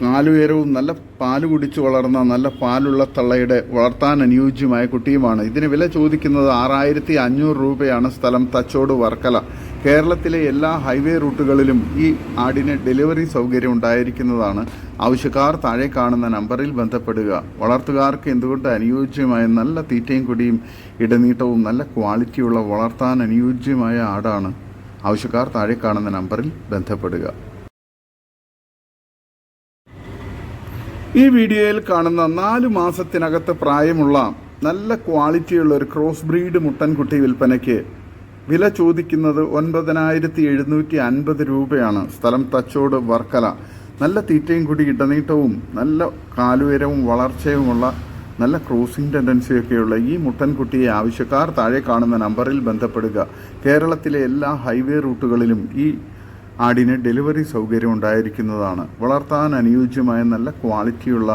കാലുയരവും നല്ല പാൽ കുടിച്ചു വളർന്ന നല്ല പാലുള്ള തള്ളയുടെ വളർത്താൻ അനുയോജ്യമായ കുട്ടിയുമാണ്. ഇതിന് വില ചോദിക്കുന്നത് ആറായിരത്തി അഞ്ഞൂറ് രൂപയാണ് സ്ഥലം തച്ചോട് വർക്കല. കേരളത്തിലെ എല്ലാ ഹൈവേ റൂട്ടുകളിലും ഈ ആടിന് ഡെലിവറി സൗകര്യം ഉണ്ടായിരിക്കുന്നതാണ്. ആവശ്യക്കാർ താഴെ കാണുന്ന നമ്പറിൽ ബന്ധപ്പെടുക. വളർത്തുകാർക്ക് എന്തുകൊണ്ട് അനുയോജ്യമായ നല്ല തീറ്റയും കുടിയും ഇടനീട്ടവും നല്ല ക്വാളിറ്റിയുള്ള വളർത്താൻ അനുയോജ്യമായ ആടാണ്. ആവശ്യക്കാർ താഴെ കാണുന്ന നമ്പറിൽ ബന്ധപ്പെടുക. ഈ വീഡിയോയിൽ കാണുന്ന നാല് മാസത്തിനകത്ത് പ്രായമുള്ള നല്ല ക്വാളിറ്റിയുള്ള ഒരു ക്രോസ് ബ്രീഡ് മുട്ടൻകുട്ടി വിൽപ്പനയ്ക്ക് വില ചോദിക്കുന്നത് ഒൻപതിനായിരത്തി എഴുന്നൂറ്റി അൻപത് രൂപയാണ്. സ്ഥലം തച്ചോട് വർക്കല. നല്ല തീറ്റയും കൂടി ഇടനീട്ടവും നല്ല കാലുയരവും വളർച്ചയുമുള്ള നല്ല ക്രോസിംഗ് ടെൻഡൻസിയൊക്കെയുള്ള ഈ മുട്ടൻകുട്ടിയെ ആവശ്യക്കാർ താഴെ കാണുന്ന നമ്പറിൽ ബന്ധപ്പെടുക. കേരളത്തിലെ എല്ലാ ഹൈവേ റൂട്ടുകളിലും ഈ ആടിന് ഡെലിവറി സൗകര്യം ഉണ്ടായിരിക്കുന്നതാണ്. വളർത്താൻ അനുയോജ്യമായ നല്ല ക്വാളിറ്റിയുള്ള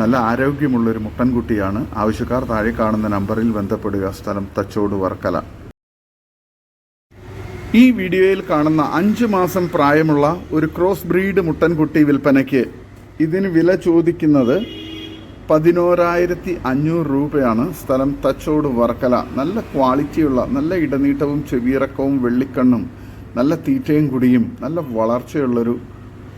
നല്ല ആരോഗ്യമുള്ളൊരു മുട്ടൻകുട്ടിയാണ് ആവശ്യക്കാർ. താഴെ കാണുന്ന നമ്പറിൽ ബന്ധപ്പെടുക. സ്ഥലം തച്ചോട് വർക്കല. ഈ വീഡിയോയിൽ കാണുന്ന അഞ്ച് മാസം പ്രായമുള്ള ഒരു ക്രോസ് ബ്രീഡ് മുട്ടൻകുട്ടി വിൽപ്പനയ്ക്ക് ഇതിന് വില ചോദിക്കുന്നത് പതിനോരായിരത്തി അഞ്ഞൂറ് രൂപയാണ്. സ്ഥലം തച്ചോട് വർക്കല. നല്ല ക്വാളിറ്റിയുള്ള നല്ല ഇടനീട്ടവും ചെവിയിറക്കവും വെള്ളിക്കണ്ണും നല്ല തീറ്റയും കുടിയും നല്ല വളർച്ചയുള്ളൊരു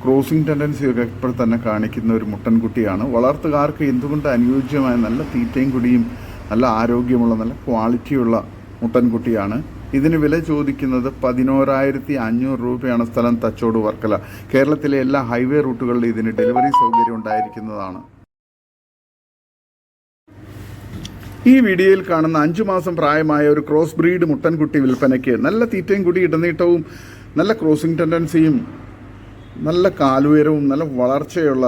ക്രോസിംഗ് ടെൻഡൻസിയൊക്കെ ഇപ്പോൾ തന്നെ കാണിക്കുന്ന ഒരു മുട്ടൻകുട്ടിയാണ്. വളർത്തുകാർക്ക് എന്തുകൊണ്ട് അനുയോജ്യമായ നല്ല തീറ്റയും കുടിയും നല്ല ആരോഗ്യമുള്ള നല്ല ക്വാളിറ്റിയുള്ള മുട്ടൻകുട്ടിയാണ്? ഇതിന് വില ചോദിക്കുന്നത് പതിനോരായിരത്തി അഞ്ഞൂറ് രൂപയാണ് സ്ഥലം തച്ചോട് വർക്കല. കേരളത്തിലെ എല്ലാ ഹൈവേ റൂട്ടുകളിലും ഇതിന് ഡെലിവറി സൗകര്യം ഉണ്ടായിരിക്കുന്നതാണ്. ഈ വീഡിയോയിൽ കാണുന്ന അഞ്ചു മാസം പ്രായമായ ഒരു ക്രോസ് ബ്രീഡ് മുട്ടൻകുട്ടി വിൽപ്പനയ്ക്ക് നല്ല തീറ്റയും കൂടി ഇടനീട്ടവും നല്ല ക്രോസിംഗ് ടെൻഡൻസിയും നല്ല കാലുയരവും നല്ല വളർച്ചയുള്ള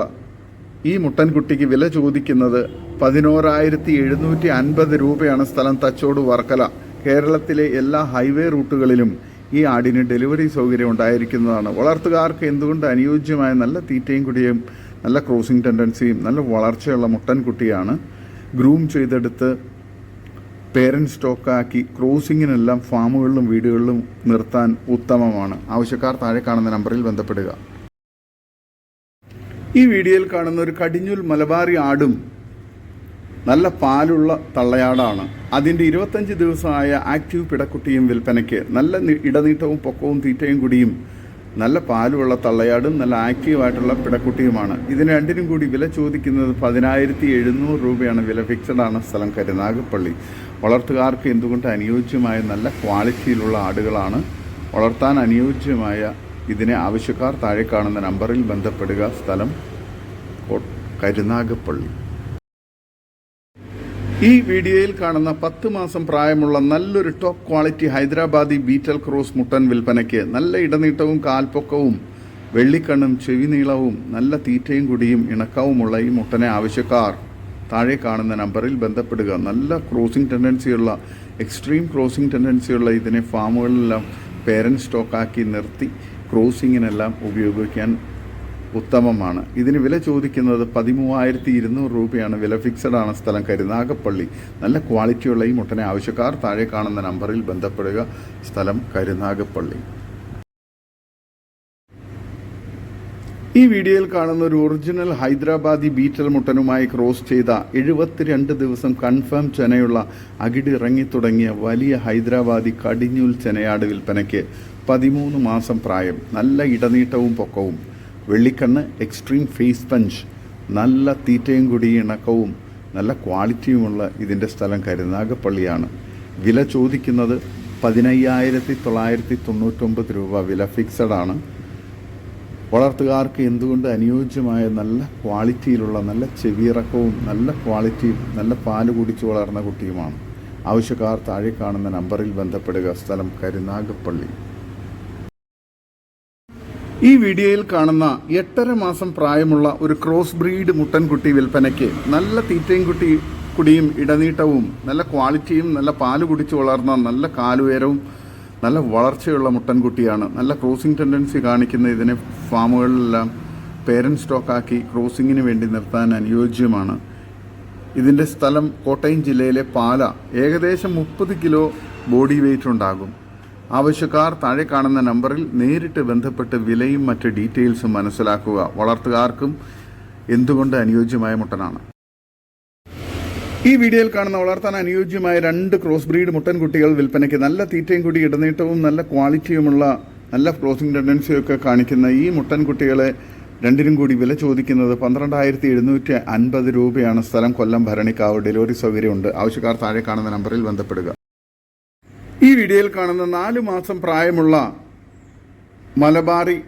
ഈ മുട്ടൻകുട്ടിക്ക് വില ചോദിക്കുന്നത് പതിനോരായിരത്തി എഴുന്നൂറ്റി അൻപത് രൂപയാണ് സ്ഥലം തച്ചോട് വർക്കല. കേരളത്തിലെ എല്ലാ ഹൈവേ റൂട്ടുകളിലും ഈ ആടിന് ഡെലിവറി സൗകര്യം ഉണ്ടായിരിക്കുന്നതാണ്. വളർത്തുകാർക്ക് എന്തുകൊണ്ട് അനുയോജ്യമായ നല്ല തീറ്റയും കുടിയും നല്ല ക്രോസിംഗ് ടെൻഡൻസിയും നല്ല വളർച്ചയുള്ള മുട്ടൻകുട്ടിയാണ് ഗ്രൂം ചെയ്തെടുത്ത് പേരന്റ് സ്റ്റോക്കാക്കി ക്രോസിങ്ങിനെല്ലാം ഫാമുകളിലും വീടുകളിലും നിർത്താൻ ഉത്തമമാണ്. ആവശ്യക്കാർ താഴെ കാണുന്ന നമ്പറിൽ ബന്ധപ്പെടുക. ഈ വീഡിയോയിൽ കാണുന്ന ഒരു കടിഞ്ഞൂൽ മലബാറി ആടും നല്ല പാലുള്ള തള്ളയാടാണ്. അതിന്റെ ഇരുപത്തഞ്ച് ദിവസമായ ആക്റ്റീവ് പിടക്കുട്ടിയും വിൽപ്പനയ്ക്ക് നല്ല ഇടനീട്ടവും പൊക്കവും തീറ്റയും കുടിയും നല്ല പാലുള്ള തള്ളയാടും നല്ല ആക്റ്റീവായിട്ടുള്ള പിടക്കുട്ടിയുമാണ്. ഇതിന് രണ്ടിനും കൂടി വില ചോദിക്കുന്നത് പതിനായിരത്തി എഴുന്നൂറ് രൂപയാണ്. വില ഫിക്സഡ് ആണ് സ്ഥലം കരുനാഗപ്പള്ളി. വളർത്തുകാർക്ക് എന്തുകൊണ്ട് അനുയോജ്യമായ നല്ല ക്വാളിറ്റിയിലുള്ള ആടുകളാണ്? വളർത്താൻ അനുയോജ്യമായ ഇതിനെ ആവശ്യക്കാർ താഴെ കാണുന്ന നമ്പറിൽ ബന്ധപ്പെടുക. സ്ഥലം കരുനാഗപ്പള്ളി. ഈ വീഡിയോയിൽ കാണുന്ന പത്ത് മാസം പ്രായമുള്ള നല്ലൊരു top quality Hyderabadi Beetal cross മുട്ടൻ വിൽപ്പനയ്ക്ക് നല്ല ഇടനീട്ടവും കാൽപ്പൊക്കവും വെള്ളിക്കണ്ണും ചെവി നീളവും നല്ല തീറ്റയും കുടിയും ഇണക്കവുമുള്ള ഈ മുട്ടനെ ആവശ്യക്കാർ താഴെ കാണുന്ന നമ്പറിൽ ബന്ധപ്പെടുക. നല്ല ക്രോസിംഗ് ടെൻഡൻസിയുള്ള എക്സ്ട്രീം ക്രോസിംഗ് ടെൻഡൻസിയുള്ള ഇതിനെ ഫാമുകളിലെല്ലാം പേരന്റ് സ്റ്റോക്കാക്കി നിർത്തി ക്രോസിങ്ങിനെല്ലാം ഉപയോഗിക്കാൻ ഉത്തമമാണ്. ഇതിന് വില ചോദിക്കുന്നത് പതിമൂവായിരത്തി ഇരുന്നൂറ് രൂപയാണ്. വില ഫിക്സഡ് ആണ് സ്ഥലം കരുനാഗപ്പള്ളി നല്ല ക്വാളിറ്റിയുള്ള ഈ മുട്ടനെ ആവശ്യക്കാർ താഴെ കാണുന്ന നമ്പറിൽ ബന്ധപ്പെടുക. സ്ഥലം കരുനാഗപ്പള്ളി ഈ വീഡിയോയിൽ കാണുന്ന ഒരു ഒറിജിനൽ ഹൈദരാബാദി ബീറ്റൽ മുട്ടനുമായി ക്രോസ് ചെയ്ത എഴുപത്തിരണ്ട് ദിവസം കൺഫേം ചെനയുള്ള അകിടി ഇറങ്ങി തുടങ്ങിയ വലിയ ഹൈദരാബാദി കടിഞ്ഞൂൽ ചെനയാട് വിൽപ്പനയ്ക്ക് പതിമൂന്ന് മാസം പ്രായം. നല്ല ഇടനീട്ടവും പൊക്കവും. വെള്ളിക്കണ്ണ് എക്സ്ട്രീം ഫേസ് പഞ്ച് നല്ല തീറ്റയും കൂടി ഇണക്കവും നല്ല ക്വാളിറ്റിയുമുള്ള ഇതിന്റെ സ്ഥലം കരുനാഗപ്പള്ളിയാണ്. വില ചോദിക്കുന്നത് പതിനയ്യായിരത്തി തൊള്ളായിരത്തി തൊണ്ണൂറ്റൊമ്പത് രൂപ. വില ഫിക്സഡ് ആണ്. വളർത്തുകാർക്ക് എന്തുകൊണ്ട് അനുയോജ്യമായ നല്ല ക്വാളിറ്റിയിലുള്ള നല്ല ചെവിയിറക്കവും നല്ല ക്വാളിറ്റിയും നല്ല പാൽ കുടിച്ചു വളർന്ന കുട്ടിയുമാണ്? ആവശ്യക്കാർ താഴെ കാണുന്ന നമ്പറിൽ ബന്ധപ്പെടുക. സ്ഥലം കരുനാഗപ്പള്ളി. ഈ വീഡിയോയിൽ കാണുന്ന എട്ടര മാസം പ്രായമുള്ള ഒരു ക്രോസ് ബ്രീഡ് മുട്ടൻകുട്ടി വിൽപ്പനയ്ക്ക് നല്ല തീറ്റയും കുട്ടി കുടിയും ഇടനീട്ടവും നല്ല ക്വാളിറ്റിയും നല്ല പാൽ കുടിച്ച് വളർന്ന നല്ല കാലുയരവും നല്ല വളർച്ചയുള്ള മുട്ടൻകുട്ടിയാണ്. നല്ല ക്രോസിംഗ് ടെൻഡൻസി കാണിക്കുന്ന ഇതിനെ ഫാമുകളിലെല്ലാം പേരന്റ് സ്റ്റോക്കാക്കി ക്രോസിങ്ങിന് വേണ്ടി നിർത്താൻ അനുയോജ്യമാണ്. ഇതിന്റെ സ്ഥലം കോട്ടയം ജില്ലയിലെ പാല. ഏകദേശം മുപ്പത് കിലോ ബോഡി വെയിറ്റ് ഉണ്ടാകും. ആവശ്യക്കാർ താഴെ കാണുന്ന നമ്പറിൽ നേരിട്ട് ബന്ധപ്പെട്ട് വിലയും മറ്റ് ഡീറ്റെയിൽസും മനസ്സിലാക്കുക. വളർത്തുകാർക്കും എന്തുകൊണ്ട് അനുയോജ്യമായ മുട്ടനാണ്? ഈ വീഡിയോയിൽ കാണുന്ന വളർത്താൻ അനുയോജ്യമായ രണ്ട് ക്രോസ് ബ്രീഡ് മുട്ടൻ കുട്ടികൾ വിൽപ്പനയ്ക്ക് നല്ല തീറ്റയും കൂടി ഇടനീട്ടവും നല്ല ക്വാളിറ്റിയുമുള്ള നല്ല ക്രോസിംഗ് ടെൻഡൻസിയൊക്കെ കാണിക്കുന്ന ഈ മുട്ടൻ കുട്ടികളെ രണ്ടിനും കൂടി വില ചോദിക്കുന്നത് പന്ത്രണ്ടായിരത്തി എഴുന്നൂറ്റി അൻപത് രൂപയാണ്. സ്ഥലം കൊല്ലം ഭരണിക്കാവ്. ഡെലിവറി സൗകര്യമുണ്ട്. ആവശ്യക്കാർ താഴെ കാണുന്ന നമ്പറിൽ ബന്ധപ്പെടുക. ഈ വീഡിയോയിൽ കാണുന്ന നാല് മാസം പ്രായമുള്ള മലബാറി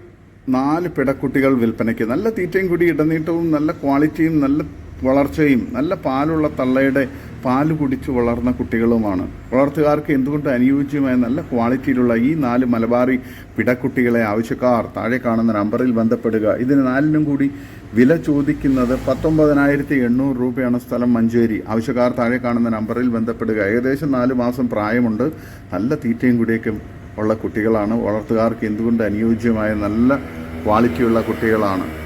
നാല് പിടക്കുട്ടികൾ വിൽപ്പനയ്ക്ക് നല്ല തീറ്റയും കൂടി ഇടനീട്ടവും നല്ല ക്വാളിറ്റിയും നല്ല വളർച്ചയും നല്ല പാലുള്ള തള്ളയുടെ പാൽ കുടിച്ച് വളർന്ന കുട്ടികളുമാണ്. വളർത്തുകാർക്ക് എന്തുകൊണ്ട് അനുയോജ്യമായ നല്ല ക്വാളിറ്റിയിലുള്ള ഈ നാല് മലബാറി പിടക്കുട്ടികളെ ആവശ്യക്കാർ താഴെ കാണുന്ന നമ്പറിൽ ബന്ധപ്പെടുക. ഇതിന് നാലിനും കൂടി വില ചോദിക്കുന്നത് പത്തൊമ്പതിനായിരത്തി എണ്ണൂറ് രൂപയാണ് സ്ഥലം മഞ്ചേരി. ആവശ്യക്കാർ താഴെ കാണുന്ന നമ്പറിൽ ബന്ധപ്പെടുക. ഏകദേശം നാല് മാസം പ്രായമുണ്ട്. നല്ല തീറ്റയും കൂടിയൊക്കെ ഉള്ള കുട്ടികളാണ്. വളർത്തുകാർക്ക് എന്തുകൊണ്ട് അനുയോജ്യമായ നല്ല ക്വാളിറ്റിയുള്ള കുട്ടികളാണ്.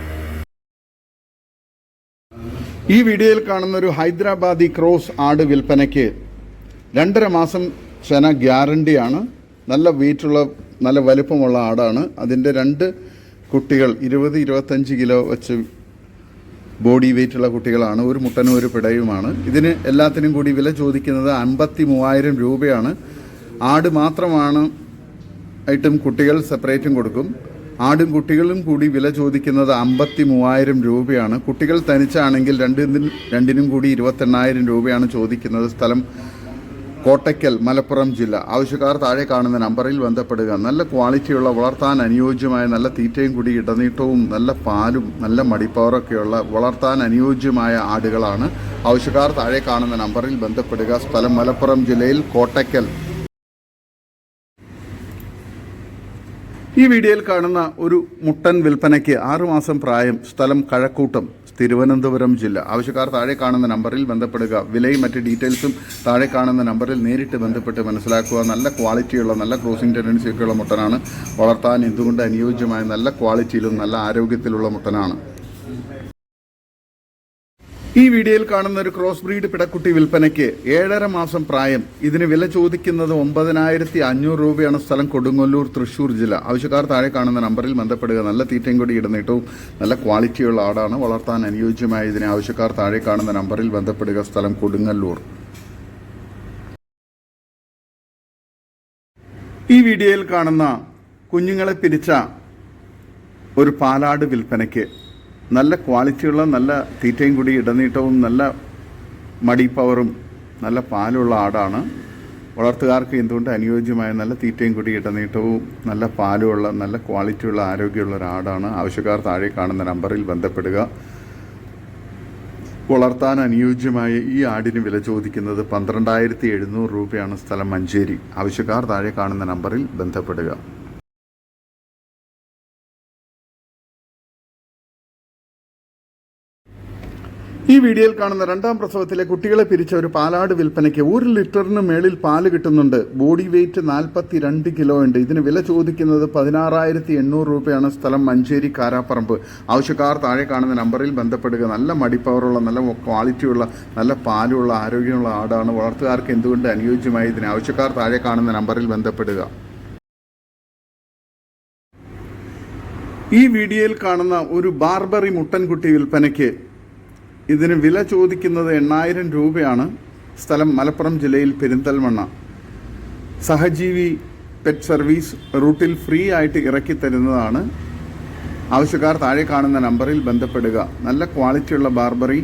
ഈ വീഡിയോയിൽ കാണുന്ന ഒരു ഹൈദരാബാദി ക്രോസ് ആട് വിൽപ്പനയ്ക്ക് രണ്ടര മാസം ചെന ഗ്യാരണ്ടിയാണ്. നല്ല വെയിറ്റുള്ള നല്ല വലിപ്പമുള്ള ആടാണ്. അതിന്റെ രണ്ട് കുട്ടികൾ ഇരുപത് ഇരുപത്തഞ്ച് കിലോ വെച്ച് ബോഡി വെയിറ്റുള്ള കുട്ടികളാണ്. ഒരു മുട്ടനും ഒരു പിടയുമാണ്. ഇതിന് എല്ലാത്തിനും കൂടി വില ചോദിക്കുന്നത് അൻപത്തി മൂവായിരം രൂപയാണ്. ആട് മാത്രമാണ് ആയിട്ടും കുട്ടികൾ സെപ്പറേറ്റും കൊടുക്കും. ആടും കുട്ടികളും കൂടി വില ചോദിക്കുന്നത് അമ്പത്തി മൂവായിരം രൂപയാണ്. കുട്ടികൾ തനിച്ചാണെങ്കിൽ രണ്ടിനും രണ്ടിനും കൂടി ഇരുപത്തെണ്ണായിരം രൂപയാണ് ചോദിക്കുന്നത് സ്ഥലം കോട്ടയ്ക്കൽ മലപ്പുറം ജില്ല. ആവശ്യക്കാർ താഴെ കാണുന്ന നമ്പറിൽ ബന്ധപ്പെടുക. നല്ല ക്വാളിറ്റിയുള്ള വളർത്താൻ അനുയോജ്യമായ നല്ല തീറ്റയും കൂടി ഇടനീട്ടവും നല്ല പാലും നല്ല മടിപ്പവറൊക്കെയുള്ള വളർത്താൻ അനുയോജ്യമായ ആടുകളാണ്. ആവശ്യക്കാർ താഴെ കാണുന്ന നമ്പറിൽ ബന്ധപ്പെടുക. സ്ഥലം മലപ്പുറം ജില്ലയിൽ കോട്ടയ്ക്കൽ. ഈ വീഡിയോയിൽ കാണുന്ന ഒരു മുട്ടൻ വിൽപ്പനയ്ക്ക് ആറുമാസം പ്രായം സ്ഥലം കഴക്കൂട്ടം തിരുവനന്തപുരം ജില്ല. ആവശ്യക്കാർ താഴെ കാണുന്ന നമ്പറിൽ ബന്ധപ്പെടുക. വിലയും മറ്റ് ഡീറ്റെയിൽസും താഴെ കാണുന്ന നമ്പറിൽ നേരിട്ട് ബന്ധപ്പെട്ട് മനസ്സിലാക്കുക. നല്ല ക്വാളിറ്റിയുള്ള നല്ല ക്രോസിംഗ് ടെൻഡൻസിയൊക്കെയുള്ള മുട്ടനാണ് വളർത്താൻ എന്തുകൊണ്ട് അനുയോജ്യമായ നല്ല ക്വാളിറ്റിയിലും നല്ല ആരോഗ്യത്തിലുള്ള മുട്ടനാണ്. ഈ വീഡിയോയിൽ കാണുന്ന ഒരു ക്രോസ് ബ്രീഡ് പിടക്കുട്ടി വിൽപ്പനയ്ക്ക് ഏഴര മാസം പ്രായം. ഇതിന് വില ചോദിക്കുന്നത് ഒമ്പതിനായിരത്തി അഞ്ഞൂറ് രൂപയാണ് സ്ഥലം കൊടുങ്ങല്ലൂർ തൃശൂർ ജില്ല. ആവശ്യക്കാർ താഴെ കാണുന്ന നമ്പറിൽ ബന്ധപ്പെടുക. നല്ല തീറ്റയും കൂടി ഇടുന്നിട്ടും നല്ല ക്വാളിറ്റിയുള്ള ആടാണ്. വളർത്താൻ അനുയോജ്യമായ ഇതിനെ ആവശ്യക്കാർ താഴെ കാണുന്ന നമ്പറിൽ ബന്ധപ്പെടുക. സ്ഥലം കൊടുങ്ങല്ലൂർ. ഈ വീഡിയോയിൽ കാണുന്ന കുഞ്ഞുങ്ങളെ പിരിച്ച ഒരു പാലാട് വിൽപ്പനയ്ക്ക് നല്ല ക്വാളിറ്റിയുള്ള നല്ല തീറ്റയും കൂടി ഇടനീട്ടവും നല്ല മടി പവറും നല്ല പാലുള്ള ആടാണ്. വളർത്തുകാർക്ക് എന്തുകൊണ്ട് അനുയോജ്യമായ നല്ല തീറ്റയും കൂടി ഇടനീട്ടവും നല്ല പാലുമുള്ള നല്ല ക്വാളിറ്റിയുള്ള ആരോഗ്യമുള്ള ഒരാടാണ്? ആവശ്യക്കാർ താഴെ കാണുന്ന നമ്പറിൽ ബന്ധപ്പെടുക. വളർത്താൻ അനുയോജ്യമായ ഈ ആടിന് വില ചോദിക്കുന്നത് പന്ത്രണ്ടായിരത്തി എഴുന്നൂറ് രൂപയാണ് സ്ഥലം മഞ്ചേരി. ആവശ്യക്കാർ താഴെ കാണുന്ന നമ്പറിൽ ബന്ധപ്പെടുക. ഈ വീഡിയോയിൽ കാണുന്ന രണ്ടാം പ്രസവത്തിലെ കുട്ടികളെ പിരിച്ച ഒരു പാലാട് വിൽപ്പനയ്ക്ക് ഒരു ലിറ്ററിന് മേളിൽ പാൽ കിട്ടുന്നുണ്ട്. ബോഡി വെയിറ്റ് നാൽപ്പത്തി രണ്ട് കിലോ ഉണ്ട്. ഇതിന് വില ചോദിക്കുന്നത് പതിനാറായിരത്തി എണ്ണൂറ് രൂപയാണ്. സ്ഥലം മഞ്ചേരി കാരാപ്പറമ്പ്. ആവശ്യക്കാർ താഴെ കാണുന്ന നമ്പറിൽ ബന്ധപ്പെടുക. നല്ല മടിപ്പവറുള്ള നല്ല ക്വാളിറ്റിയുള്ള നല്ല പാലുള്ള ആരോഗ്യമുള്ള ആടാണ്. വളർത്തുകാർക്ക് എന്തുകൊണ്ട് അനുയോജ്യമായി ഇതിന്? ആവശ്യക്കാർ താഴെ കാണുന്ന നമ്പറിൽ ബന്ധപ്പെടുക. ഈ വീഡിയോയിൽ കാണുന്ന ഒരു ബാർബറി മുട്ടൻകുട്ടി വിൽപ്പനയ്ക്ക് ഇതിന് വില ചോദിക്കുന്നത് എണ്ണായിരം രൂപയാണ്. സ്ഥലം മലപ്പുറം ജില്ലയിൽ പെരിന്തൽമണ്ണ. സഹജീവി പെറ്റ് സർവീസ് റൂട്ടിൽ ഫ്രീ ആയിട്ട് ഇറക്കി തരുന്നതാണ്. ആവശ്യക്കാർ താഴെ കാണുന്ന നമ്പറിൽ ബന്ധപ്പെടുക. നല്ല ക്വാളിറ്റിയുള്ള ബാർബറി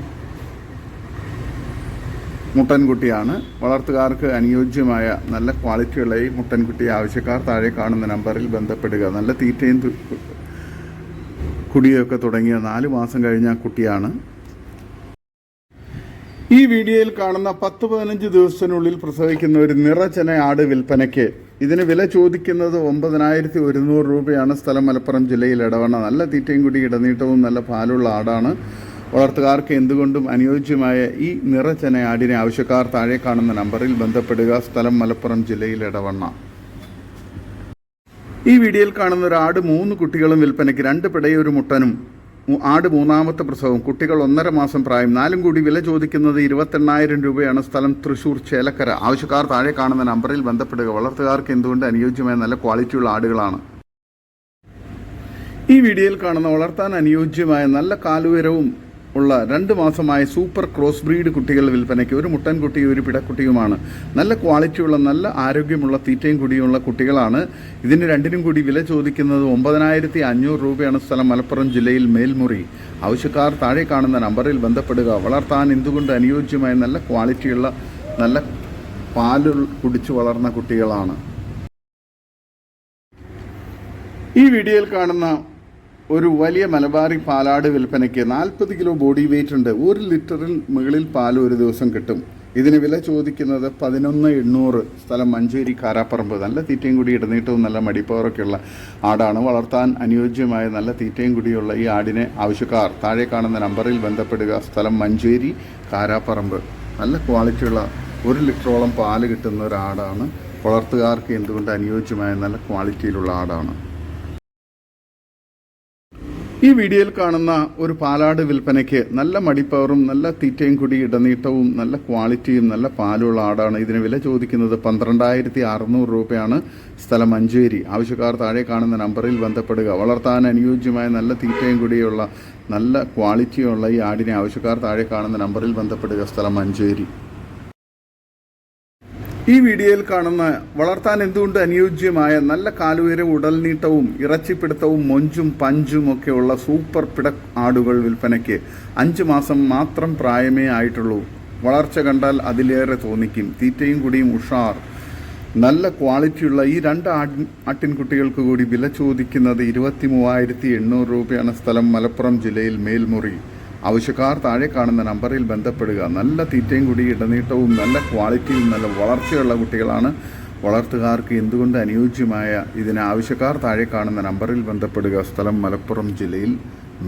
മുട്ടൻകുട്ടിയാണ്. വളർത്തുകാർക്ക് അനുയോജ്യമായ നല്ല ക്വാളിറ്റിയുള്ള ഈ മുട്ടൻകുട്ടി ആവശ്യക്കാർ താഴെ കാണുന്ന നമ്പറിൽ ബന്ധപ്പെടുക. നല്ല തീറ്റയും കുടിയൊക്കെ തുടങ്ങിയ നാല് മാസം കഴിഞ്ഞ കുട്ടിയാണ്. ഈ വീഡിയോയിൽ കാണുന്ന പത്ത് പതിനഞ്ച് ദിവസത്തിനുള്ളിൽ പ്രസവിക്കുന്ന ഒരു നിറചന ആട് വിൽപ്പനയ്ക്ക് ഇതിന് വില ചോദിക്കുന്നത് ഒമ്പതിനായിരത്തി ഒരുന്നൂറ് രൂപയാണ് സ്ഥലം മലപ്പുറം ജില്ലയിൽ ഇടവണ്ണ. നല്ല തീറ്റയും കൂടി ഇടനീട്ടവും നല്ല പാലുള്ള ആടാണ്. വളർത്തുകാർക്ക് എന്തുകൊണ്ടും അനുയോജ്യമായ ഈ നിറചന ആടിനെ ആവശ്യക്കാർ താഴെ കാണുന്ന നമ്പറിൽ ബന്ധപ്പെടുക. സ്ഥലം മലപ്പുറം ജില്ലയിൽ ഇടവണ്ണ. ഈ വീഡിയോയിൽ കാണുന്ന ഒരു ആട് മൂന്ന് കുട്ടികളും വിൽപ്പനയ്ക്ക് രണ്ട് പിടയും ഒരു മുട്ടനും. ആട് മൂന്നാമത്തെ പ്രസവം. കുട്ടികൾ ഒന്നര മാസം പ്രായം. നാലും കൂടി വില ചോദിക്കുന്നത് ഇരുപത്തെണ്ണായിരം രൂപയാണ്. സ്ഥലം തൃശൂർ ചേലക്കര. ആവശ്യക്കാർ താഴെ കാണുന്ന നമ്പറിൽ ബന്ധപ്പെടുക. വളർത്തുകാർക്ക് എന്തുകൊണ്ട് അനുയോജ്യമായ നല്ല ക്വാളിറ്റിയുള്ള ആടുകളാണ്? ഈ വീഡിയോയിൽ കാണുന്ന വളർത്താൻ അനുയോജ്യമായ നല്ല കാലുയരവും ഉള്ള രണ്ട് മാസമായ സൂപ്പർ ക്രോസ് ബ്രീഡ് കുട്ടികൾ വിൽപ്പനയ്ക്ക് ഒരു മുട്ടൻ കുട്ടിയും ഒരു പിടക്കുട്ടിയുമാണ്. നല്ല ക്വാളിറ്റിയുള്ള നല്ല ആരോഗ്യമുള്ള തീറ്റയും കുടിയുമുള്ള കുട്ടികളാണ്. ഇതിന് രണ്ടിനും കൂടി വില ചോദിക്കുന്നത് ഒമ്പതിനായിരത്തി അഞ്ഞൂറ് രൂപയാണ് സ്ഥലം മലപ്പുറം ജില്ലയിൽ മേൽമുറി. ആവശ്യക്കാർ താഴെ കാണുന്ന നമ്പറിൽ ബന്ധപ്പെടുക. വളർത്താൻ എന്തുകൊണ്ട് അനുയോജ്യമായ നല്ല ക്വാളിറ്റിയുള്ള നല്ല പാൽ കുടിച്ചു വളർന്ന കുട്ടികളാണ്. ഈ വീഡിയോയിൽ കാണുന്ന ഒരു വലിയ മലബാറി പാലാട് വിൽപ്പനയ്ക്ക് നാൽപ്പത് കിലോ ബോഡി വെയിറ്റ് ഉണ്ട്. ഒരു ലിറ്ററിൽ മുകളിൽ പാൽ ഒരു ദിവസം കിട്ടും. ഇതിന് വില ചോദിക്കുന്നത് പതിനൊന്ന് എണ്ണൂറ്. സ്ഥലം മഞ്ചേരി കാരാപ്പറമ്പ്. നല്ല തീറ്റയും കൂടി ഇടനീട്ടവും നല്ല മടിപ്പവറൊക്കെയുള്ള ആടാണ്. വളർത്താൻ അനുയോജ്യമായ നല്ല തീറ്റയും കൂടിയുള്ള ഈ ആടിനെ ആവശ്യക്കാർ താഴെ കാണുന്ന നമ്പറിൽ ബന്ധപ്പെടുക. സ്ഥലം മഞ്ചേരി കാരാപ്പറമ്പ്. നല്ല ക്വാളിറ്റിയുള്ള ഒരു ലിറ്ററോളം പാൽ കിട്ടുന്ന ഒരു ആടാണ് വളർത്തുകാർക്ക് എന്തുകൊണ്ട് അനുയോജ്യമായ നല്ല ക്വാളിറ്റിയിലുള്ള ആടാണ്. ഈ വീഡിയോയിൽ കാണുന്ന ഒരു പാലാട് വിൽപ്പനയ്ക്ക് നല്ല മടിപ്പവറും നല്ല തീറ്റയും കൂടി ഇടനീട്ടവും നല്ല ക്വാളിറ്റിയും നല്ല പാലുള്ള ആടാണ് ഇതിന് വില ചോദിക്കുന്നത്. പന്ത്രണ്ടായിരത്തി അറുന്നൂറ് രൂപയാണ് സ്ഥലം മഞ്ചേരി. ആവശ്യക്കാർ താഴെ കാണുന്ന നമ്പറിൽ ബന്ധപ്പെടുക. വളർത്താൻ അനുയോജ്യമായ നല്ല തീറ്റയും കൂടിയുള്ള നല്ല ക്വാളിറ്റിയുള്ള ഈ ആടിനെ ആവശ്യക്കാർ താഴെ കാണുന്ന നമ്പറിൽ ബന്ധപ്പെടുക. സ്ഥലം മഞ്ചേരി. ഈ വീഡിയോയിൽ കാണുന്ന വളർത്താൻ എന്തുകൊണ്ട് അനുയോജ്യമായ നല്ല കാലുയരവും ഉടൽനീട്ടവും ഇറച്ചിപ്പിടുത്തവും മൊഞ്ചും പഞ്ചും ഒക്കെയുള്ള സൂപ്പർ പിട ആടുകൾ വിൽപ്പനയ്ക്ക് അഞ്ച് മാസം മാത്രം പ്രായമേ ആയിട്ടുള്ളൂ. വളർച്ച കണ്ടാൽ അതിലേറെ തോന്നിക്കും. തീറ്റയും കൂടിയും ഉഷാർ. നല്ല ക്വാളിറ്റിയുള്ള ഈ രണ്ട് ആട്ടിൻ ആട്ടിൻകുട്ടികൾക്ക് കൂടി വില ചോദിക്കുന്നത് ഇരുപത്തി മൂവായിരത്തി എണ്ണൂറ് രൂപയാണ് സ്ഥലം മലപ്പുറം ജില്ലയിൽ മേൽമുറി. ആവശ്യക്കാർ താഴെ കാണുന്ന നമ്പറിൽ ബന്ധപ്പെടുക. നല്ല തീറ്റയും കൂടി ഇടനീട്ടവും നല്ല ക്വാളിറ്റിയും നല്ല വളർച്ചയുള്ള കുട്ടികളാണ് വളർത്തുകാർക്ക് എന്തുകൊണ്ട് അനുയോജ്യമായ ഇതിന് ആവശ്യക്കാർ താഴെ കാണുന്ന നമ്പറിൽ ബന്ധപ്പെടുക. സ്ഥലം മലപ്പുറം ജില്ലയിൽ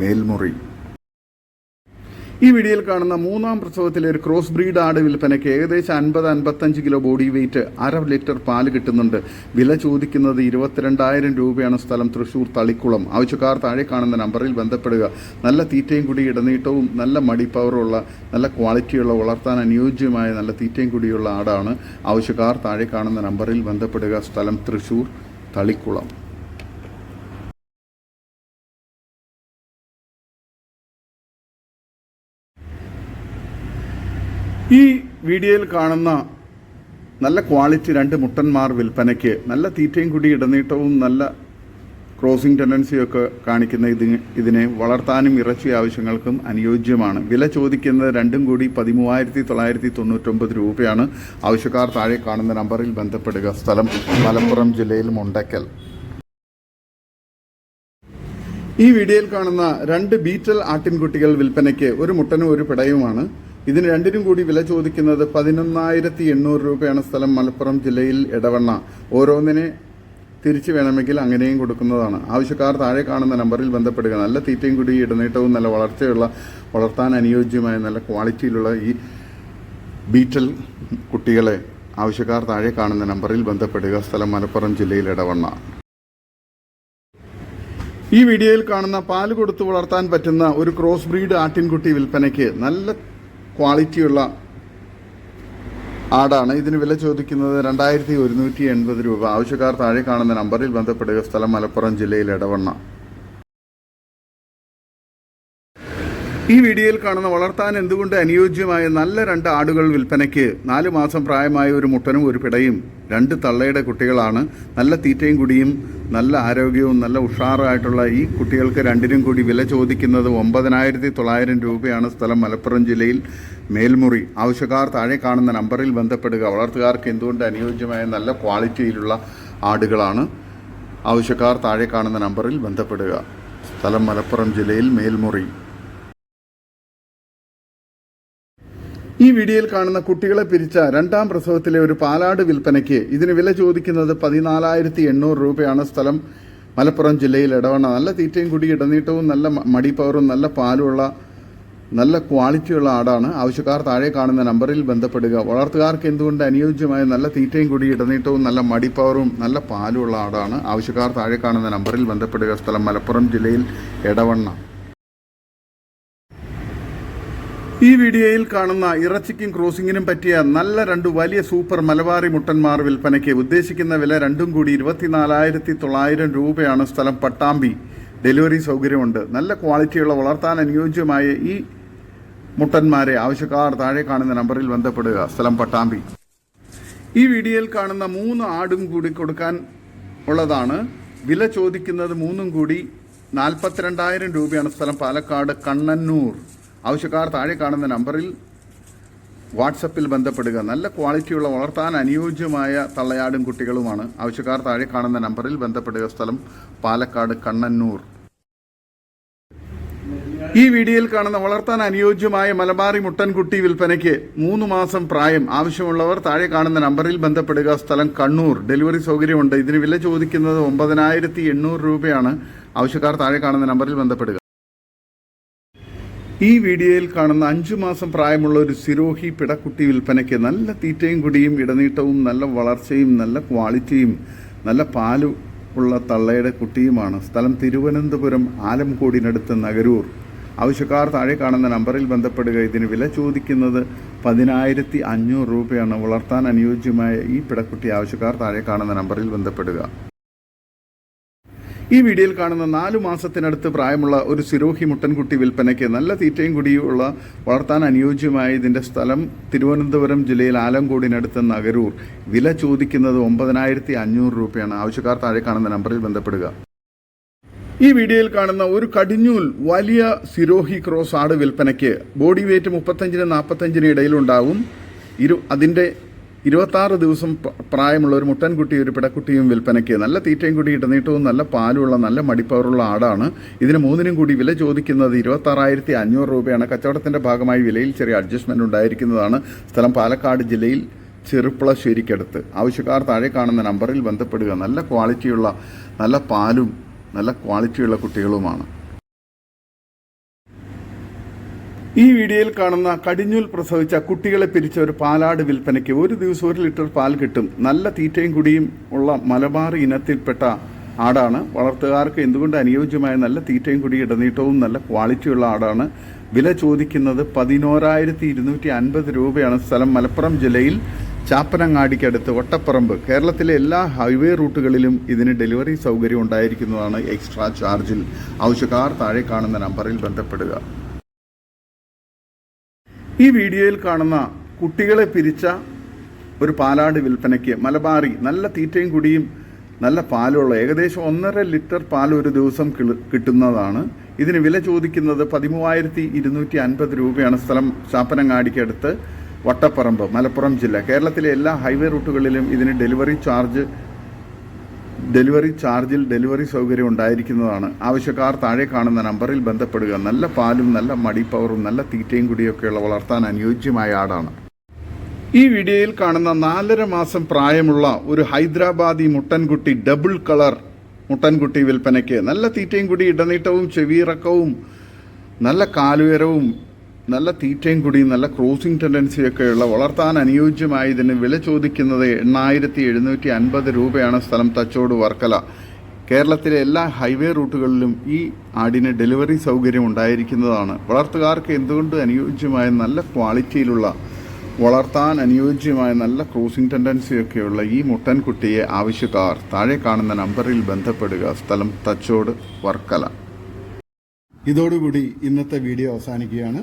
മേൽമുറി. ഈ വീഡിയോയിൽ കാണുന്ന മൂന്നാം പ്രസവത്തിലെ ഒരു ക്രോസ് ബ്രീഡ് ആട് വിൽപ്പനയ്ക്ക് ഏകദേശം അൻപത് അൻപത്തഞ്ച് കിലോ ബോഡി വെയിറ്റ് അര ലിറ്റർ പാൽ കിട്ടുന്നുണ്ട്. വില ചോദിക്കുന്നത് ഇരുപത്തിരണ്ടായിരം രൂപയാണ് സ്ഥലം. തൃശൂർ തളിക്കുളം. ആവശ്യക്കാർ താഴെ കാണുന്ന നമ്പറിൽ ബന്ധപ്പെടുക. നല്ല തീറ്റയും കൂടി ഇടനീട്ടവും നല്ല മടിപ്പവറുള്ള നല്ല ക്വാളിറ്റിയുള്ള വളർത്താൻ അനുയോജ്യമായ നല്ല തീറ്റയും കൂടിയുള്ള ആടാണ്. ആവശ്യക്കാർ താഴെ കാണുന്ന നമ്പറിൽ ബന്ധപ്പെടുക. സ്ഥലം തൃശൂർ തളിക്കുളം. ഈ വീഡിയോയിൽ കാണുന്ന നല്ല ക്വാളിറ്റി രണ്ട് മുട്ടന്മാർ വിൽപ്പനയ്ക്ക് നല്ല തീറ്റയും കൂടി ഇടനീട്ടവും നല്ല ക്രോസിംഗ് ടെൻഡൻസിയൊക്കെ കാണിക്കുന്ന ഇതിന് ഇതിനെ വളർത്താനും ഇറച്ചി ആവശ്യങ്ങൾക്കും അനുയോജ്യമാണ്. വില ചോദിക്കുന്നത് രണ്ടും കൂടി പതിമൂവായിരത്തി തൊള്ളായിരത്തി തൊണ്ണൂറ്റൊമ്പത് രൂപയാണ്. ആവശ്യക്കാർ താഴെ കാണുന്ന നമ്പറിൽ ബന്ധപ്പെടുക. സ്ഥലം മലപ്പുറം ജില്ലയിൽ മുണ്ടക്കൽ. ഈ വീഡിയോയിൽ കാണുന്ന രണ്ട് ബീറ്റൽ ആട്ടിൻകുട്ടികൾ വിൽപ്പനയ്ക്ക് ഒരു മുട്ടനും ഒരു പിടയുമാണ്. ഇതിന് രണ്ടിനും കൂടി വില ചോദിക്കുന്നത് പതിനൊന്നായിരത്തി എണ്ണൂറ് രൂപയാണ് സ്ഥലം മലപ്പുറം ജില്ലയിൽ ഇടവണ്ണ ഓരോന്നിനെ തിരിച്ചു വേണമെങ്കിൽ അങ്ങനെയും കൊടുക്കുന്നതാണ്. ആവശ്യക്കാർ താഴെ കാണുന്ന നമ്പറിൽ ബന്ധപ്പെടുക. നല്ല തീറ്റയും കൂടി ഇടനീട്ടവും നല്ല വളർച്ചയുള്ള വളർത്താൻ അനുയോജ്യമായ നല്ല ക്വാളിറ്റിയിലുള്ള ഈ ബീറ്റൽ കുട്ടികളെ ആവശ്യക്കാർ താഴെ കാണുന്ന നമ്പറിൽ ബന്ധപ്പെടുക. സ്ഥലം മലപ്പുറം ജില്ലയിൽ ഇടവണ്ണ ഈ വീഡിയോയിൽ കാണുന്ന പാൽ കൊടുത്തു വളർത്താൻ പറ്റുന്ന ഒരു ക്രോസ് ബ്രീഡ് ആട്ടിൻകുട്ടി വിൽപ്പനയ്ക്ക് നല്ല ക്വാളിറ്റിയുള്ള ആടാണ്. ഇതിന് വില ചോദിക്കുന്നത് രണ്ടായിരത്തി ഒരുന്നൂറ്റി എൺപത് രൂപ. ആവശ്യക്കാർ താഴെ കാണുന്ന നമ്പറിൽ ബന്ധപ്പെടുക. സ്ഥലം മലപ്പുറം ജില്ലയിൽ ഇടവണ്ണ ഈ വീഡിയോയിൽ കാണുന്ന വളർത്താൻ എന്തുകൊണ്ട് അനുയോജ്യമായ നല്ല രണ്ട് ആടുകൾ വിൽപ്പനയ്ക്ക് നാലു മാസം പ്രായമായ ഒരു മുട്ടനും ഒരു പിടയും രണ്ട് തള്ളയുടെ കുട്ടികളാണ്. നല്ല തീറ്റയും കുടിയും നല്ല ആരോഗ്യവും നല്ല ഉഷാറായിട്ടുള്ള ഈ കുട്ടികൾക്ക് രണ്ടിനും കൂടി വില ചോദിക്കുന്നത് ഒമ്പതിനായിരത്തി തൊള്ളായിരം രൂപയാണ് സ്ഥലം മലപ്പുറം ജില്ലയിൽ മേൽമുറി. ആവശ്യക്കാർ താഴെ കാണുന്ന നമ്പറിൽ ബന്ധപ്പെടുക. വളർത്തുകാർക്ക് എന്തുകൊണ്ട് അനുയോജ്യമായ നല്ല ക്വാളിറ്റിയിലുള്ള ആടുകളാണ്? ആവശ്യക്കാർ താഴെ കാണുന്ന നമ്പറിൽ ബന്ധപ്പെടുക. സ്ഥലം മലപ്പുറം ജില്ലയിൽ മേൽമുറി. ഈ വീഡിയോയിൽ കാണുന്ന കുട്ടികളെ പിരിച്ച രണ്ടാം പ്രസവത്തിലെ ഒരു പാലാട് വിൽപ്പനയ്ക്ക് ഇതിന് വില ചോദിക്കുന്നത് പതിനാലായിരത്തി എണ്ണൂറ് രൂപയാണ് സ്ഥലം. മലപ്പുറം ജില്ലയിൽ ഇടവണ്ണ. നല്ല തീറ്റയും കുടി ഇടനീട്ടവും നല്ല മടി പവറും നല്ല പാലുമുള്ള നല്ല ക്വാളിറ്റിയുള്ള ആടാണ്. ആവശ്യക്കാർ താഴെ കാണുന്ന നമ്പറിൽ ബന്ധപ്പെടുക. വളർത്തുകാർക്ക് എന്തുകൊണ്ട് അനുയോജ്യമായ നല്ല തീറ്റയും കുടി ഇടനീട്ടവും നല്ല മടിപ്പവറും നല്ല പാലുമുള്ള ആടാണ്? ആവശ്യക്കാർ താഴെ കാണുന്ന നമ്പറിൽ ബന്ധപ്പെടുക. സ്ഥലം മലപ്പുറം ജില്ലയിൽ എടവണ്ണ ഈ വീഡിയോയിൽ കാണുന്ന ഇറച്ചിക്കും ക്രോസിങ്ങിനും പറ്റിയ നല്ല രണ്ട് വലിയ സൂപ്പർ മലബാറി മുട്ടന്മാർ വിൽപ്പനയ്ക്ക് ഉദ്ദേശിക്കുന്ന വില രണ്ടും കൂടി ഇരുപത്തിനാലായിരത്തി തൊള്ളായിരം രൂപയാണ് സ്ഥലം പട്ടാമ്പി. ഡെലിവറി സൗകര്യമുണ്ട്. നല്ല ക്വാളിറ്റിയുള്ള വളർത്താൻ അനുയോജ്യമായ ഈ മുട്ടന്മാരെ ആവശ്യക്കാർ താഴെ കാണുന്ന നമ്പറിൽ ബന്ധപ്പെടുക. സ്ഥലം പട്ടാമ്പി. ഈ വീഡിയോയിൽ കാണുന്ന മൂന്ന് ആടും കൂടി കൊടുക്കാൻ ഉള്ളതാണ്. വില ചോദിക്കുന്നത് മൂന്നും കൂടി നാൽപ്പത്തിരണ്ടായിരം രൂപയാണ്. സ്ഥലം പാലക്കാട് കണ്ണന്നൂർ. ആവശ്യക്കാർ താഴെ കാണുന്ന നമ്പറിൽ വാട്സപ്പിൽ ബന്ധപ്പെടുക. നല്ല ക്വാളിറ്റിയുള്ള വളർത്താൻ അനുയോജ്യമായ തള്ളയാടും കുട്ടികളുമാണ്. ആവശ്യക്കാർ താഴെ കാണുന്ന നമ്പറിൽ ബന്ധപ്പെടുക. സ്ഥലം പാലക്കാട് കണ്ണന്നൂർ. ഈ വീഡിയോയിൽ കാണുന്ന വളർത്താൻ അനുയോജ്യമായ മലബാറി മുട്ടൻകുട്ടി വിൽപ്പനയ്ക്ക് മൂന്ന് മാസം പ്രായം. ആവശ്യമുള്ളവർ താഴെ കാണുന്ന നമ്പറിൽ ബന്ധപ്പെടുക. സ്ഥലം കണ്ണൂർ. ഡെലിവറി സൗകര്യമുണ്ട്. ഇതിന് വില ചോദിക്കുന്നത് ഒമ്പതിനായിരത്തി രൂപയാണ്. ആവശ്യക്കാർ താഴെ കാണുന്ന നമ്പറിൽ ബന്ധപ്പെടുക. ഈ വീഡിയോയിൽ കാണുന്ന അഞ്ചു മാസം പ്രായമുള്ള ഒരു സിരോഹി പിടക്കുട്ടി വിൽപ്പനയ്ക്ക് നല്ല തീറ്റയും കുടിയും ഇടനീട്ടവും നല്ല വളർച്ചയും നല്ല ക്വാളിറ്റിയും നല്ല പാലും ഉള്ള തള്ളയുടെ കുട്ടിയുമാണ്. സ്ഥലം തിരുവനന്തപുരം ആലംകോടിനടുത്ത് നഗരൂർ. ആവശ്യക്കാർ താഴെ കാണുന്ന നമ്പറിൽ ബന്ധപ്പെടുക. ഇതിന് വില ചോദിക്കുന്നത് പതിനായിരത്തി അഞ്ഞൂറ് രൂപയാണ്. വളർത്താൻ അനുയോജ്യമായ ഈ പിടക്കുട്ടി ആവശ്യക്കാർ താഴെ കാണുന്ന നമ്പറിൽ ബന്ധപ്പെടുക. ഈ വീഡിയോയിൽ കാണുന്ന നാലു മാസത്തിനടുത്ത് പ്രായമുള്ള ഒരു സിരോഹി മുട്ടൻകുട്ടി വിൽപ്പനയ്ക്ക് നല്ല തീറ്റയും കുടിയുള്ള വളർത്താൻ അനുയോജ്യമായ ഇതിന്റെ സ്ഥലം തിരുവനന്തപുരം ജില്ലയിൽ ആലങ്കോടിനടുത്ത് നഗരൂർ. വില ചോദിക്കുന്നത് ഒമ്പതിനായിരത്തി അഞ്ഞൂറ് രൂപയാണ്. ആവശ്യക്കാർ താഴെ കാണുന്ന നമ്പറിൽ ബന്ധപ്പെടുക. ഈ വീഡിയോയിൽ കാണുന്ന ഒരു കടിഞ്ഞൂൽ വലിയ സിരോഹി ക്രോസ് ആട് വിൽപ്പനയ്ക്ക് ബോഡി വെയിറ്റ് മുപ്പത്തഞ്ചിന് നാൽപ്പത്തഞ്ചിന് ഇടയിലുണ്ടാവും. ഇരു അതിന്റെ ഇരുപത്താറ് ദിവസം പ്രായമുള്ള ഒരു മുട്ടൻകുട്ടി ഒരു പിടക്കുട്ടിയും വിൽപ്പനയ്ക്ക് നല്ല തീറ്റയും കൂടി ഇടനീട്ടവും നല്ല പാലുള്ള നല്ല മടിപ്പവറുള്ള ആടാണ്. ഇതിന് മൂന്നിനും കൂടി വില ചോദിക്കുന്നത് ഇരുപത്താറായിരത്തി അഞ്ഞൂറ് രൂപയാണ്. കച്ചവടത്തിന്റെ ഭാഗമായി വിലയിൽ ചെറിയ അഡ്ജസ്റ്റ്മെന്റ് ഉണ്ടായിരിക്കുന്നതാണ്. സ്ഥലം പാലക്കാട് ജില്ലയിൽ ചെറുപ്പളശ്ശേരിക്കടുത്ത്. ആവശ്യക്കാർ താഴെ കാണുന്ന നമ്പറിൽ ബന്ധപ്പെടുക. നല്ല ക്വാളിറ്റിയുള്ള നല്ല പാലും നല്ല ക്വാളിറ്റിയുള്ള കുട്ടികളുമാണ്. ഈ വീഡിയോയിൽ കാണുന്ന കടിഞ്ഞൂൽ പ്രസവിച്ച കുട്ടികളെ പിരിച്ച ഒരു പാലാട് വിൽപ്പനയ്ക്ക് ഒരു ദിവസം ഒരു ലിറ്റർ പാൽ കിട്ടും. നല്ല തീറ്റയും കുടിയും ഉള്ള മലബാർ ഇനത്തിൽപ്പെട്ട ആടാണ്. വളർത്തുകാർക്ക് എന്തുകൊണ്ട് അനുയോജ്യമായ നല്ല തീറ്റയും കുടി ഇടനീട്ടവും നല്ല ക്വാളിറ്റിയുള്ള ആടാണ്? വില ചോദിക്കുന്നത് പതിനോരായിരത്തി ഇരുന്നൂറ്റി അൻപത് രൂപയാണ്. സ്ഥലം മലപ്പുറം ജില്ലയിൽ ചാപ്പനങ്ങാടിക്കടുത്ത് വട്ടപ്പറമ്പ്. കേരളത്തിലെ എല്ലാ ഹൈവേ റൂട്ടുകളിലും ഇതിന് ഡെലിവറി സൗകര്യം ഉണ്ടായിരിക്കുന്നതാണ് എക്സ്ട്രാ ചാർജിൽ ആവശ്യക്കാർ താഴെ കാണുന്ന നമ്പറിൽ ബന്ധപ്പെടുക. ഈ വീഡിയോയിൽ കാണുന്ന കുട്ടികളെ പിരിച്ച ഒരു പാലാട് വിൽപ്പനയ്ക്ക് മലബാറി നല്ല തീറ്റയും കുടിയും നല്ല പാലുള്ള ഏകദേശം ഒന്നര ലിറ്റർ പാൽ ഒരു ദിവസം കിട്ടുന്നതാണ്. ഇതിന് വില ചോദിക്കുന്നത് പതിമൂവായിരത്തി ഇരുന്നൂറ്റി അൻപത് രൂപയാണ് സ്ഥലം ചാപ്പനങ്ങാടിക്കടുത്ത് വട്ടപ്പറമ്പ് മലപ്പുറം ജില്ല. കേരളത്തിലെ എല്ലാ ഹൈവേ റൂട്ടുകളിലും ഇതിന് ഡെലിവറി ചാർജ് ഡെലിവറി ചാർജിൽ ഡെലിവറി സൗകര്യം ഉണ്ടായിരിക്കുന്നതാണ്. ആവശ്യക്കാർ താഴെ കാണുന്ന നമ്പറിൽ ബന്ധപ്പെടുക. നല്ല പാലും നല്ല മടിപ്പവറും നല്ല തീറ്റയും കുടിയൊക്കെയുള്ള വളർത്താൻ അനുയോജ്യമായ ആടാണ്. ഈ വീഡിയോയിൽ കാണുന്ന നാലര മാസം പ്രായമുള്ള ഒരു ഹൈദരാബാദി മുട്ടൻകുട്ടി ഡബിൾ കളർ മുട്ടൻകുട്ടി വിൽപ്പനയ്ക്ക് നല്ല തീറ്റയും കുടി ഇടനീട്ടവും ചെവിയിറക്കവും നല്ല കാലുയരവും നല്ല തീറ്റയും കുടിയും നല്ല ക്രോസിംഗ് ടെൻഡൻസിയൊക്കെയുള്ള വളർത്താൻ അനുയോജ്യമായ ഇതിന് വില ചോദിക്കുന്നത് എണ്ണായിരത്തി എഴുന്നൂറ്റി അൻപത് രൂപയാണ് സ്ഥലം തച്ചോട് വർക്കല. കേരളത്തിലെ എല്ലാ ഹൈവേ റൂട്ടുകളിലും ഈ ആടിന് ഡെലിവറി സൗകര്യം ഉണ്ടായിരിക്കുന്നതാണ്. വളർത്തുകാർക്ക് എന്തുകൊണ്ട് അനുയോജ്യമായ നല്ല ക്വാളിറ്റിയിലുള്ള വളർത്താൻ അനുയോജ്യമായ നല്ല ക്രോസിംഗ് ടെൻഡൻസിയൊക്കെയുള്ള ഈ മുട്ടൻകുട്ടിയെ ആവശ്യക്കാർ താഴെ കാണുന്ന നമ്പറിൽ ബന്ധപ്പെടുക. സ്ഥലം തച്ചോട് വർക്കല. ഇതോടുകൂടി ഇന്നത്തെ വീഡിയോ അവസാനിക്കുകയാണ്.